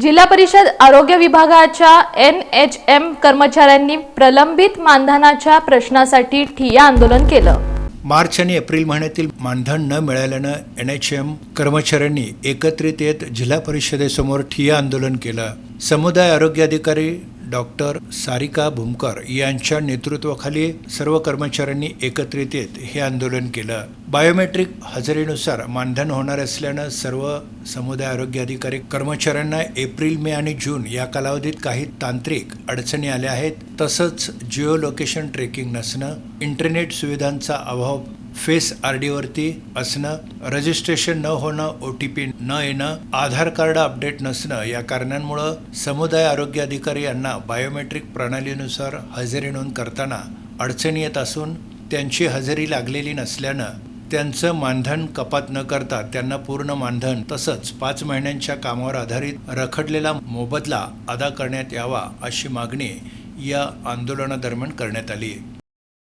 जिल्हा परिषद आरोग्य विभागाच्या एन एच एम कर्मचाऱ्यांनी प्रलंबित मानधनाच्या प्रश्नासाठी ठिय्या आंदोलन केलं. मार्च आणि एप्रिल महिन्यातील मानधन न मिळाल्यानं एन एच एम कर्मचाऱ्यांनी एकत्रित येत जिल्हा परिषदेसमोर ठिय्या आंदोलन केलं. समुदाय आरोग्य अधिकारी डॉक्टर सारिका भूमकर यांच्या नेतृत्वाखाली सर्व कर्मचाऱ्यांनी एकत्रित येत हे आंदोलन केलं. बायोमेट्रिक हजेरीनुसार मानधन होणार असल्यानं सर्व समुदाय आरोग्य अधिकारी कर्मचाऱ्यांना एप्रिल मे आणि जून या कालावधीत काही तांत्रिक अडचणी आल्या आहेत. तसंच जिओ लोकेशन ट्रेकिंग नसणं इंटरनेट सुविधांचा अभाव फेस आर डीवरती असणं रजिस्ट्रेशन न होणं ओ टी पी न येणं आधार कार्ड अपडेट नसणं या कारणांमुळं समुदाय आरोग्य अधिकारी यांना बायोमेट्रिक प्रणालीनुसार हजेरी नोंद करताना अडचणी येत असून त्यांची हजेरी लागलेली नसल्यानं त्यांचं मानधन कपात न करता त्यांना पूर्ण मानधन तसंच पाच महिन्यांच्या कामावर आधारित रखडलेला मोबदला अदा करण्यात यावा अशी मागणी या आंदोलनादरम्यान करण्यात आली.